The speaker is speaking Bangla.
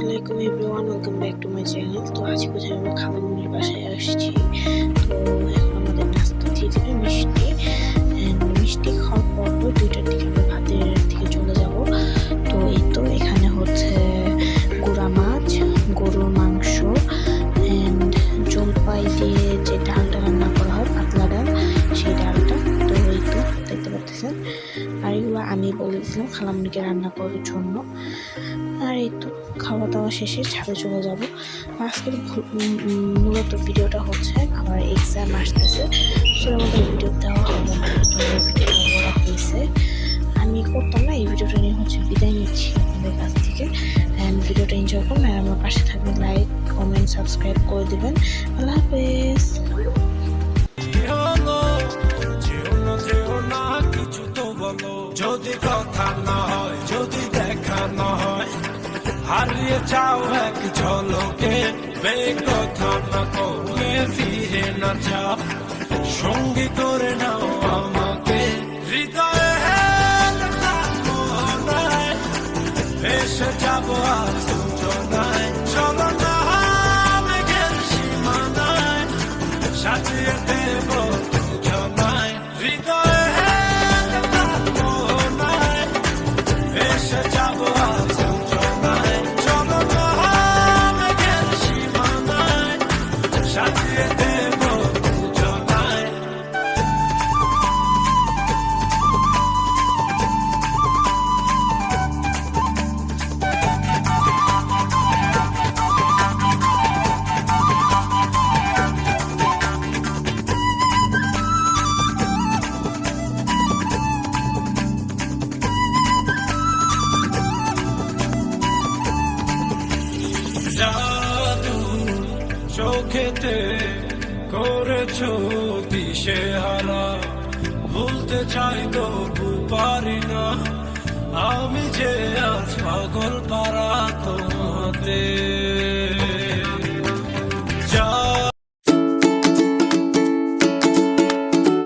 আলাইকুম everyone welcome back to my channel তো আজকে আমরা খালামুনির বাসায় আসছি তো পাচ্ছেন আর এগুলো আমি বলেছিলাম খালামুনিকে রান্না করার জন্য। আর এই তো খাওয়া দাওয়া শেষে ছাদে চলে যাব। আজকের মূলত ভিডিওটা হচ্ছে আমার এক্সাম আসতেছে। সেটা আমাদের ভিডিও দেওয়া হবে না করা হয়েছে। আমি করতাম না, এই ভিডিওটা নিয়ে হচ্ছে বিদায় নিচ্ছি আপনাদের কাছ থেকে। অ্যান্ড ভিডিওটা এনজয় করুন, আর আমার পাশে থাকবেন লাইক কমেন্ট সাবস্ক্রাইব করে দেবেন। আল্লাহ হাফেজ। হারিয়ে যাও এক ঝলকে বে কথা না করলে ফিরে না যাও। সঙ্গী করে নাও আমাকে। হৃদয়ে ভেসে যাব আজ দুজনায়। চলো না সাজিয়ে সাজিয়ে চোখেতে করেছ দিশে হারা। ভুলতে চাই তো পারি না। আমি যে আজ পাগল পা